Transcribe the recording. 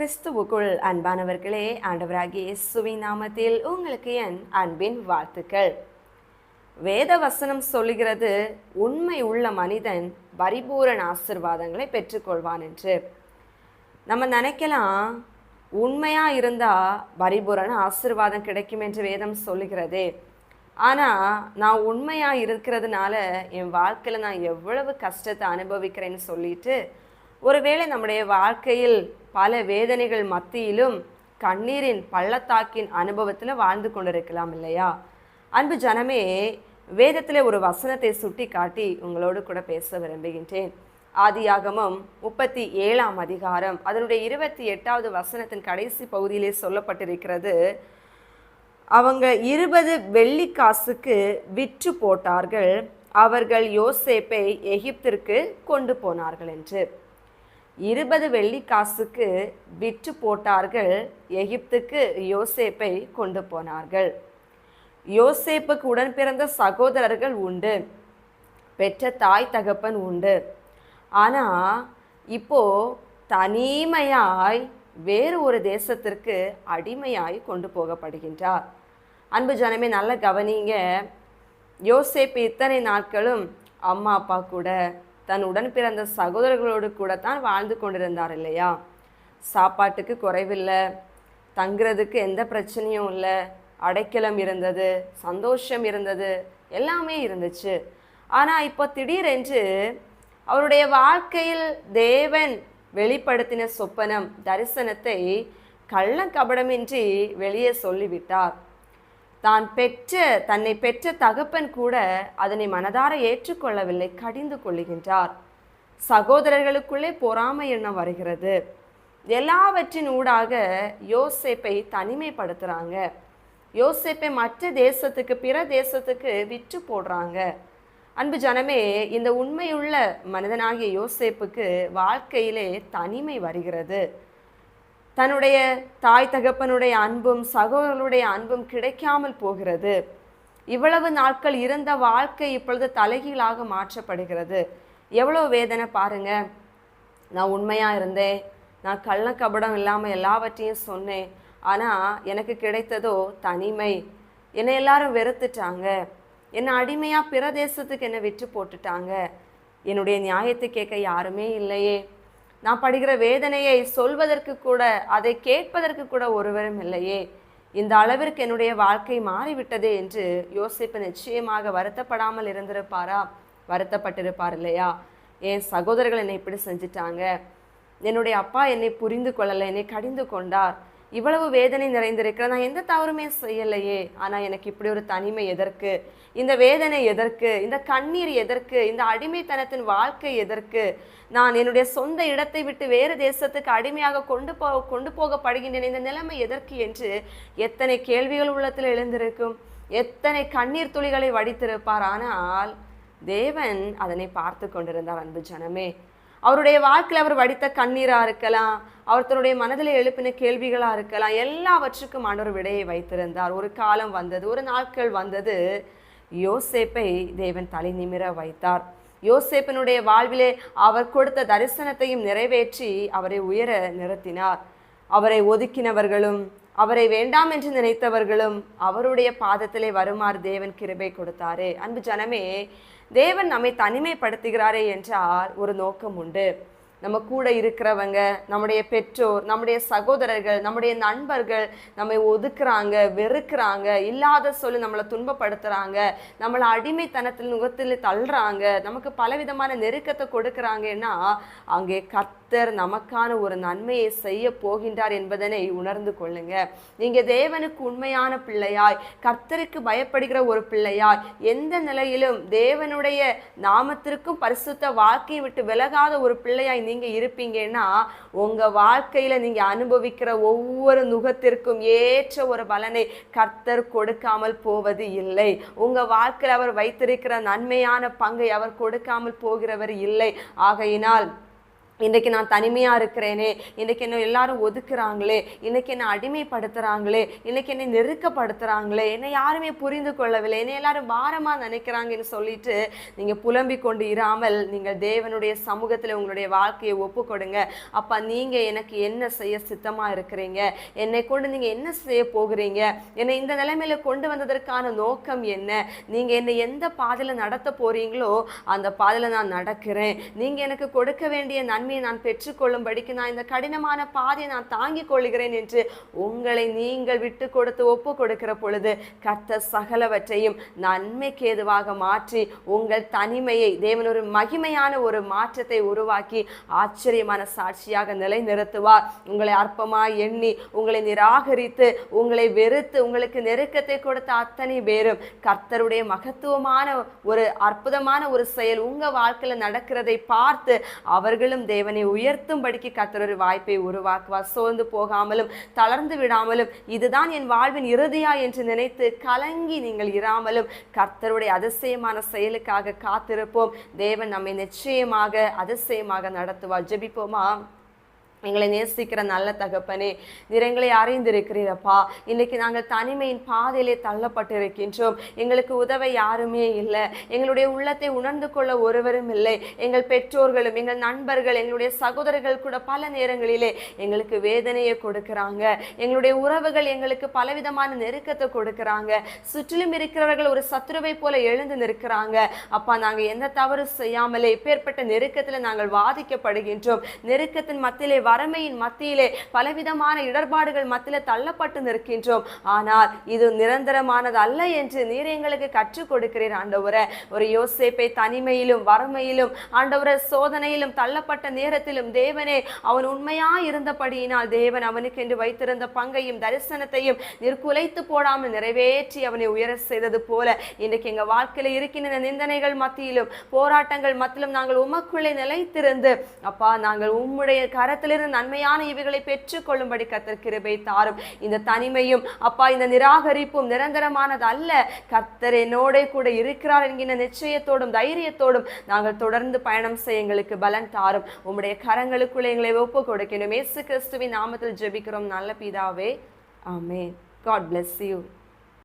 கிறிஸ்துவுக்குள் அன்பானவர்களே ஆண்டவராகிய இயேசுவின் நாமத்தில் உங்களுக்கு என் அன்பின் வாழ்த்துக்கள். வேத வசனம் சொல்லுகிறது உண்மை உள்ள மனிதன் பரிபூரண ஆசிர்வாதங்களை பெற்றுக்கொள்வான் என்று. நம்ம நினைக்கலாம் உண்மையாக இருந்தால் பரிபூரண ஆசிர்வாதம் கிடைக்கும் என்று வேதம் சொல்லுகிறது. ஆனால் நான் உண்மையாக இருக்கிறதுனால என் வாழ்க்கையில் நான் எவ்வளவு கஷ்டத்தை அனுபவிக்கிறேன்னு சொல்லிட்டு ஒருவேளை நம்முடைய வாழ்க்கையில் பல வேதனைகள் மத்தியிலும் கண்ணீரின் பள்ளத்தாக்கின் அனுபவத்தில் வாழ்ந்து கொண்டிருக்கலாம் இல்லையா? அன்பு ஜனமே வேதத்தில் ஒரு வசனத்தை சுட்டி காட்டி உங்களோடு கூட பேச விரும்புகின்றேன். ஆதியாகமம் முப்பத்தி ஏழாம் அதிகாரம் அதனுடைய இருபத்தி எட்டாவது வசனத்தின் கடைசி பகுதியிலே சொல்லப்பட்டிருக்கிறது அவங்க இருபது வெள்ளி காசுக்கு விற்று போட்டார்கள் அவர்கள் யோசேப்பை எகிப்திற்கு கொண்டு போனார்கள் என்று. இருபது வெள்ளி காசுக்கு விற்று போட்டார்கள். எகிப்துக்கு யோசேப்பை கொண்டு போனார்கள். யோசேப்புக்கு உடன் பிறந்த சகோதரர்கள் உண்டு. பெற்ற தாய் தகப்பன் உண்டு. ஆனால் இப்போ தனிமையாய் வேறு ஒரு தேசத்திற்கு அடிமையாய் கொண்டு போகப்படுகின்றார். அன்பு ஜனமே நல்ல கவனிங்க. யோசேப்பு இத்தனை நாட்களும் அம்மா அப்பா கூட தன் உடன் பிறந்த சகோதரர்களோடு கூட தான் வாழ்ந்து கொண்டிருந்தார் இல்லையா? சாப்பாட்டுக்கு குறைவில்லை தங்குறதுக்கு எந்த பிரச்சனையும் இல்லை அடைக்கலம் இருந்தது சந்தோஷம் இருந்தது எல்லாமே இருந்துச்சு. ஆனால் இப்போ திடீரென்று அவருடைய வாழ்க்கையில் தேவன் வெளிப்படுத்தின சொப்பனம் தரிசனத்தை கள்ளக்கபடமின்றி வெளியே சொல்லிவிட்டார். தான் பெற்ற தன்னை பெற்ற தகப்பன் கூட அதனை மனதார ஏற்றுக்கொள்ளவில்லை கடிந்து கொள்ளுகின்றார். சகோதரர்களுக்குள்ளே பொறாமை எண்ணம் வருகிறது. எல்லாவற்றின் ஊடாக யோசேப்பை தனிமைப்படுத்துகிறாங்க யோசேப்பை மற்ற தேசத்துக்கு பிற தேசத்துக்கு விற்று போடுறாங்க. அன்பு ஜனமே இந்த உண்மையுள்ள மனிதனாகிய யோசேப்புக்கு வாழ்க்கையிலே தனிமை வருகிறது. தன்னுடைய தாய் தகப்பனுடைய அன்பும் சகோதரர்களுடைய அன்பும் கிடைக்காமல் போகிறது. இவ்வளவு நாட்கள் இருந்த வாழ்க்கை இப்பொழுது தலைகீழாக மாற்றப்படுகிறது. எவ்வளோ வேதனை பாருங்க. நான் உண்மையாக இருந்தேன். நான் கள்ள கபடம் இல்லாமல் எல்லாவற்றையும் சொன்னேன். ஆனால் எனக்கு கிடைத்ததோ தனிமை. என்னை எல்லாரும் வெறுத்துட்டாங்க. என்னை அடிமையாக பிற தேசத்துக்கு என்னை விற்று போட்டுட்டாங்க. என்னுடைய நியாயத்தை கேட்க யாருமே இல்லையே. நான் படுகிற வேதனையை சொல்வதற்கு கூட அதை கேட்பதற்கு கூட ஒருவரும் இல்லையே. இந்த அளவிற்கு என்னுடைய வாழ்க்கை மாறிவிட்டதே என்று யோசிப்பு நிச்சயமாக வருத்தப்படாமல் இருந்திருப்பாரா? வருத்தப்பட்டிருப்பார் இல்லையா? என் சகோதரர்கள் என்னை இப்படி செஞ்சிட்டாங்க? என்னுடைய அப்பா என்னை புரிந்து கொள்ளலை என்னை கடிந்து கொண்டார். இவ்வளவு வேதனை நிறைந்திருக்கிற நான் எந்த தவறுமே செய்யலையே. ஆனால் எனக்கு இப்படி ஒரு தனிமை எதற்கு? இந்த வேதனை எதற்கு? இந்த கண்ணீர் எதற்கு? இந்த அடிமைத்தனத்தின் வாழ்க்கை எதற்கு? நான் என்னுடைய சொந்த இடத்தை விட்டு வேறு தேசத்துக்கு அடிமையாக கொண்டு போ கொண்டு போகப்படுகின்றேன். இந்த நிலைமை எதற்கு என்று எத்தனை கேள்விகள் உள்ளத்தில் எழுந்திருக்கும். எத்தனை கண்ணீர் துளிகளை வடித்திருப்பார். ஆனால் தேவன் அதனை பார்த்து கொண்டிருந்தார் அன்பு ஜனமே. அவருடைய வாழ்க்கையில் அவர் வடித்த கண்ணீராக இருக்கலாம் அவர் தன்னுடைய மனதில் எழுப்பின கேள்விகளாக இருக்கலாம் எல்லாவற்றுக்கும் ஆண்டவர் விடையை வைத்திருந்தார். ஒரு காலம் வந்தது ஒரு நாட்கள் வந்தது. யோசேப்பை தேவன் தலை நிமிர வைத்தார். யோசேப்பினுடைய வாழ்விலே அவர் கொடுத்த தரிசனத்தையும் நிறைவேற்றி அவரை உயர நிறுத்தினார். அவரை ஒதுக்கினவர்களும் அவரை வேண்டாம் என்று நினைத்தவர்களும் அவருடைய பாதத்திலே வருமாறு தேவன் கிருபை கொடுத்தாரே. அன்பு ஜனமே தேவன் நம்மை தனிமைப்படுத்துகிறாரே என்றால் ஒரு நோக்கம் உண்டு. நம்ம கூட இருக்கிறவங்க நம்முடைய பெற்றோர் நம்முடைய சகோதரர்கள் நம்முடைய நண்பர்கள் நம்மை ஒதுக்குறாங்க வெறுக்கிறாங்க இல்லாத சொல்லி நம்மளை துன்பப்படுத்துகிறாங்க நம்மளை அடிமைத்தனத்தில் முகத்தில் தள்ளுறாங்க நமக்கு பலவிதமான நெருக்கத்தை கொடுக்குறாங்கன்னா அங்கே கர்த்தர் நமக்கான ஒரு நன்மையை செய்ய போகின்றார் என்பதனை உணர்ந்து கொள்ளுங்க. நீங்கள் தேவனுக்கு உண்மையான பிள்ளையாய் கர்த்தருக்கு பயப்படுகிற ஒரு பிள்ளையாய் எந்த நிலையிலும் தேவனுடைய நாமத்திற்கும் பரிசுத்த வாழ்க்கையை விட்டு விலகாத ஒரு பிள்ளையாய் நீங்க இருப்பீங்கன்னா உங்க வாழ்க்கையில நீங்க அனுபவிக்கிற ஒவ்வொரு நுகத்திற்கும் ஏற்ற ஒரு பலனை கர்த்தர் கொடுக்காமல் போவது இல்லை. உங்க வாழ்க்கையில் அவர் வைத்திருக்கிற நன்மையான பங்கை அவர் கொடுக்காமல் போகிறவர் இல்லை. ஆகையினால் இன்றைக்கு நான் தனிமையாக இருக்கிறேனே இன்றைக்கு என்ன எல்லாரும் ஒதுக்குறாங்களே இன்றைக்கி என்ன அடிமைப்படுத்துகிறாங்களே இன்னைக்கு என்னை நெருக்கப்படுத்துகிறாங்களே என்னை யாருமே புரிந்து கொள்ளவில்லை என்னை எல்லாரும் பாரமாக நினைக்கிறாங்கன்னு சொல்லிட்டு நீங்கள் புலம்பிக் கொண்டு இராமல் நீங்கள் தேவனுடைய சமூகத்தில் உங்களுடைய வாழ்க்கையை ஒப்பு கொடுங்க அப்போ நீங்கள் எனக்கு என்ன செய்ய சித்தமாக இருக்கிறீங்க? என்னை கொண்டு நீங்கள் என்ன செய்ய போகிறீங்க? என்னை இந்த நிலைமையில் கொண்டு வந்ததற்கான நோக்கம் என்ன? நீங்கள் என்னை எந்த பாதையில் நடத்த போகிறீங்களோ அந்த பாதையில் நான் நடக்கிறேன். நீங்கள் எனக்கு கொடுக்க வேண்டிய நன்மை நன்மையை நான் பெற்றுக்கொள்ளும்படிக்கு நான் இந்த கடினமான பாதையை நான் தாங்கிக் கொள்கிறேன் என்று உங்களை நீங்கள் விட்டு கொடுத்து ஒப்பு கொடுக்கிற பொழுது கர்த்த சகலவற்றையும் நன்மைக்கு ஏதுவாக மாற்றி உங்கள் தனிமையை தேவன் ஒரு மகிமையான ஒரு மாற்றத்தை உருவாக்கி ஆச்சரியமான சாட்சியாக நிலைநிறுத்துவார். உங்களை அற்பமாக எண்ணி உங்களை நிராகரித்து உங்களை வெறுத்து உங்களுக்கு நெருக்கத்தை கொடுத்த அத்தனை பேரும் கர்த்தருடைய மகத்துவமான ஒரு அற்புதமான ஒரு செயல் உங்க வாழ்க்கையில் நடக்கிறதை பார்த்து அவர்களும் தேவனை உயர்த்தும்படிக்கு கர்த்தர் ஒரு வாய்ப்பை உருவாக்குவார். சோர்ந்து போகாமலும் தளர்ந்து விடாமலும் இதுதான் என் வாழ்வின் இறுதியா என்று நினைத்து கலங்கி நீங்கள் இராமலும் கர்த்தருடைய அதிசயமான செயலுக்காக காத்திருப்போம். தேவன் நம்மை நிச்சயமாக அதிசயமாக நடத்துவார். ஜெபிப்போமா? எங்களை நேசிக்கிற நல்ல தகப்பனே நிறங்களை அறிந்திருக்கிறீரப்பா. இன்னைக்கு நாங்கள் தனிமையின் பாதையிலே தள்ளப்பட்டிருக்கின்றோம். எங்களுக்கு உதவ யாருமே இல்லை. எங்களுடைய உள்ளத்தை உணர்ந்து கொள்ள ஒருவரும் இல்லை. எங்கள் பெற்றோர்களும் எங்கள் நண்பர்கள் எங்களுடைய சகோதரர்கள் கூட பல நேரங்களிலே எங்களுக்கு வேதனையை கொடுக்கறாங்க. எங்களுடைய உறவுகள் எங்களுக்கு பலவிதமான நெருக்கத்தை கொடுக்கறாங்க. சுற்றிலும் இருக்கிறவர்கள் ஒரு சத்துருவை போல எழுந்து நிற்கிறாங்க. அப்பா நாங்கள் எந்த தவறு செய்யாமலே இப்பேற்பட்ட நெருக்கத்தில் நாங்கள் வாதிக்கப்படுகின்றோம். நெருக்கத்தின் மத்தியிலே வறுமையின் மத்தியிலே பலவிதமான இடர்பாடுகள் மத்தியிலே தள்ளப்பட்டு நிற்கின்றோம். ஆனால் இது நிரந்தரமானது அல்ல என்று நீர் எங்களுக்கு கற்றுக் கொடுக்கிறீர் ஆண்டவரே. ஒரு யோசேப்பை தனிமையிலும் வறுமையிலும் ஆண்டவரை சோதனையிலும் தள்ளப்பட்ட நேரத்திலும் தேவனே அவன் உண்மையா இருந்தபடியினால் தேவன் அவனுக்கு என்று வைத்திருந்த பங்கையும் தரிசனத்தையும் நிற்குலைத்து போடாமல் நிறைவேற்றி அவனை உயர செய்தது போல இன்றைக்கு எங்க வாழ்க்கையில இருக்கின்ற நிந்தனைகள் மத்தியிலும் போராட்டங்கள் மத்தியிலும் நாங்கள் உமக்குள்ளே நிலைத்திருந்து அப்பா நாங்கள் உம்முடைய கரத்திலிருந்து நன்மையான இவைகளை பெற்றுக்கொள்ளும்படி கத்தர் கிருபை தாரும். இந்த தனிமையும் அப்பா இந்த நிராகரிப்பும் நிரந்தரமானது அல்ல. கத்தர் என்னோட கூட இருக்கிறார் என்கிற நிச்சயத்தோடும் தைரியத்தோடும் நாங்கள் தொடர்ந்து பயணம் செய்ய எங்களுக்கு பலன் தாரும். உம்முடைய கரங்களுக்குள்ளே எங்களை ஒப்பு கொடுக்கணும். ஏசு கிறிஸ்துவின் நாமத்தில் ஜெபிக்கிறோம். நல்ல பிதாவே. ஆமே காட் bless யூ